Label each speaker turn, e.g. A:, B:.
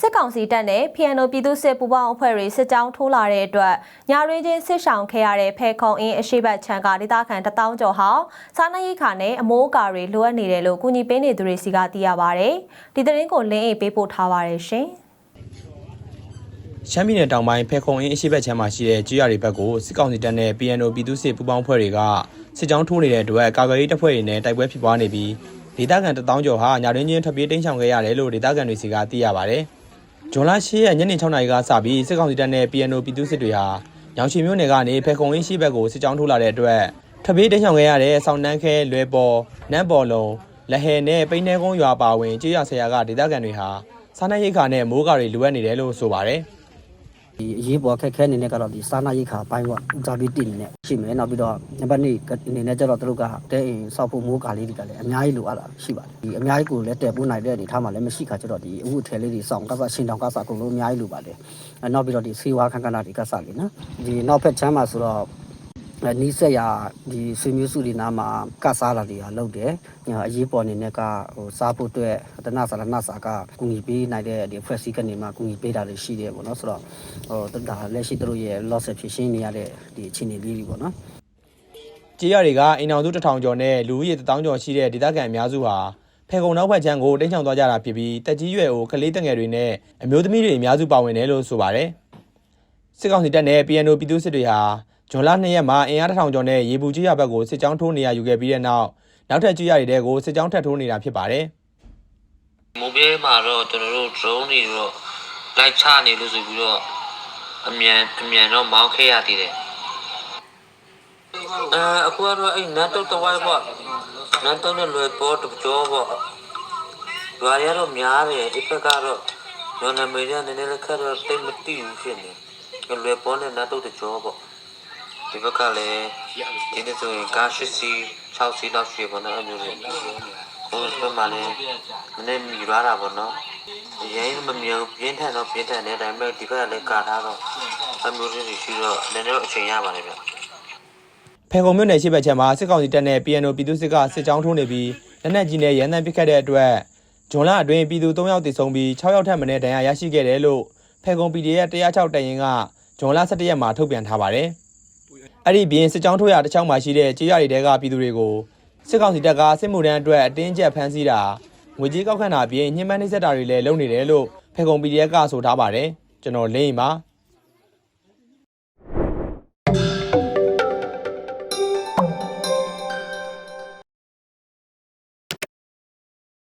A: စစ်ကောင်စီတပ်နဲ့ PNO ပြည်သူ့စစ်ပူးပေါင်းအဖွဲ့တွေစစ်ကြောင်းထိုးလာတဲ့အတွက်ညာရင်းချင်းစစ်ဆောင်ခဲ့ရတဲ့ဖဲခုံအင်းအရှိတ်ချန်ကဒေသခံတထောင်ကျော်ဟောင်းစားနပ်ရိက္ခာနဲ့အမိုးအကာတွေလိုအပ်နေတယ်လို့ကူညီပေးနေသူတွေစီကသိရပါဗျ။ဒီသတင်းကိုလင်းအိတ်ပေးပို့ထားပါရရှင်။
B: ရှမ်းပြည်နယ်တောင်ပိုင်းဖဲခုံအင်းအရှိဘက်ချမ်းမှာရှိတဲ့ကျွရတွေဘက်ကိုစစ်ကောင်စီတပ်နဲ့ PNO ပြည်သူ့စစ်ပူးပေါင်းဖွဲ့တွေကစစ်ကြောင်းထိုးနေတဲ့အတွက်ကာကွယ်ရေးတပ်ဖွဲ့တွေနဲ့တိုက်ပွဲဖြစ်ပွားနေပြီးဒေသခံတထောင်ကျော်ဟာညာတွင်းချင်းထွက်ပြေးတိမ်းရှောင်ခဲ့ရတယ်လို့ဒေသခံတွေစီကသိရပါဗျ။ ဂျွန်လ10ရက်ညနေ6နာရီကစပြီးစစ်ကောင်စီတပ်နဲ့ PNO ပြည်သူ့စစ်တွေဟာညောင်ချီမြို့နယ်ကနေဖဲခုံအင်းရှိဘက်ကိုစစ်ကြောင်းထိုးလာတဲ့အတွက်ထွက်ပြေးတိမ်းရှောင်ခဲ့ရတဲ့ဆောင်းနှန်းခဲလွယ်ပေါ်နန်းပေါ်လုံးလက်ဟဲနဲ့ပိန်းနှဲကုန်းရွာပါဝင်ကျွရဆရာကဒေသခံတွေဟာစားနပ်ရိက္ခာနဲ့မိုးကာတွေလိုအပ်နေတယ်လို့ဆိုပါတယ်။
C: ဒီအရေးပေါ်ခက်ခဲအနေနဲ့ကတော့ဒီစာနာရိတ်ခါအပိုင်းပေါ့ဦးစားပေးတည်နေနဲ့ရှိမယ်နောက်ပြီးတော့နံပါတ်2အနေနဲ့ကျတော့သူတို့ကတဲအိမ်စောက်ဖို့မိုးကာလေးတွေကလည်းအများကြီးလိုအပ်တာရှိပါတယ်ဒီအများကြီးကိုလည်းတည်ပိုးနိုင်တဲ့အနေထားမှာလည်းမရှိခါကျတော့ဒီအဝတ်အထည်လေးတွေစောင့်ကစားရှင်တောင်ကစားအကုန်လုံးအများကြီးလိုပါတယ်အဲနောက်ပြီးတော့ဒီဆေးဝါးခန်းကဏ္ဍတွေကစားလေးနော်ဒီနောက်ဖက်ချမ်းမှာဆိုတော့အဲ နီးစက်ရဒီဆွေမျိုးစုတွေနားမှာကစားလာတွေကလုပ်တယ်ညာအရေးပေါ်အနေနဲ့ကဟိုစားဖို့အတွက်တနစာလနစာကကူညီပေးနိုင်တဲ့ဒီ fresh ကနေမှကူညီပေးတာတွေရှိတယ်ပေါ့နော်ဆိုတော့ဟိုတဒါလက်ရှိသူတို့ရဲ့ loss ဖြစ်ရှင်းနေရတဲ့ဒီအခြေအနေလေးတွေပေါ့နော်
B: ကြေးရတွေကအိမ်အောင်စုတစ်ထောင်ကျော်နဲ့လူဦးရေတစ်သောင်းကျော်ရှိတဲ့ဒေသခံအများစုဟာဖေကုံနောက်ဘက်ချမ်းကိုတင်းချောင်သွားကြတာဖြစ်ပြီးတက်ကြီးရွယ်ကိုကလေးတငယ်တွေနဲ့အမျိုးသမီးတွေအများစုပါဝင်တယ်လို့ဆိုပါတယ်။စစ်ကောင်စီတပ်နဲ့ PNO ပြည်သူစစ်တွေဟာ ဂျွန်လ2ရက်မှာအင်အားတစ်ထောင်ကျော်နဲ့ရေပူကြီးရဘက်ကိုစစ်ကြောင်းထိုးနေရယူခဲ့ပြီးတဲ့နောက်နောက်ထပ်ကြေးရတွေတဲကိုစစ်ကြောင်းထပ်ထိုးနေတာဖြစ်ပါတယ်။
D: မိုးပြေးမှာတော့ကျွန်တော်တို့ drone တွေတော့လိုက်ချနေလို့ဆိုပြီးတော့အမြန်အမြန်တော့မောင်းခဲ့ရသေးတယ်အဲအခုကတော့အဲ့နတ်တုတ်တဝိုင်းပေါ့နတ်တုတ်နဲ့လွယ်ပေါ်တကြောပေါ့ရွာရတော့များတယ်ဒီဘက်ကတော့ညနေမေးရနည်းနည်းလေးခက်တော့တိတ်မတိဘူးဖြစ်နေလွယ်ပေါ်နဲ့နတ်တုတ်တကြောပေါ့ ဒီဘက်ကလည်းဒီနေ့ဆိုရင်ကား၈စီး6စီးလောက်ရှိပါတော့အမျိုးတွေဟိုဘက်မှာလည်းမနေ့မြည်ရတာပေါ့နော်အရင်မမြင်ဘူးပြင်းထန်တော့ပြင်းထန်တယ်ဒါပေမဲ့ဒီဘက်ကလည်းကာထားတော့အမျိုးတွေရှိတော့လည်းတော့အချိန်ရပါတယ်ဗျ
B: ဖေကုံမြို့နယ်ရှိဘက်ချမ်းမှာစစ်ကောင်စီတပ်နဲ့ PNO ပြည်သူစစ်ကစစ်ကြောင်းထိုးနေပြီးလက်နက်ကြီးနဲ့ရန်တမ်းပစ်ခတ်တဲ့အတွက်ဂျွန်လအတွင်းပြည်သူ3ယောက်သေဆုံးပြီး6ယောက်ထပ်မံဒဏ်ရာရရှိခဲ့တယ်လို့ဖေကုံ PDF 106တရင်ကဂျွန်လ17ရက်မှာထုတ်ပြန်ထားပါတယ်။ အဲ့ဒီပြင်စစ်ကြောင်းထိုးရတစ်ချောင်းမှာရှိတဲ့ကြေးရတွေတဲကပြည်သူတွေကိုစစ်ကောင်စီတပ်ကစစ်မှုထမ်းအတွက်အတင်းကျပ်ဖမ်းဆီးတာငွေကြေးကောက်ခံတာအပြင်ညှဉ်းပန်းနှိပ်စက်တာတွေလည်းလုပ်နေတယ်လို့ဖေကုံ PDF ကဆိုထားပါတယ်။ကျွန်တော်လင်းရင်ပါ။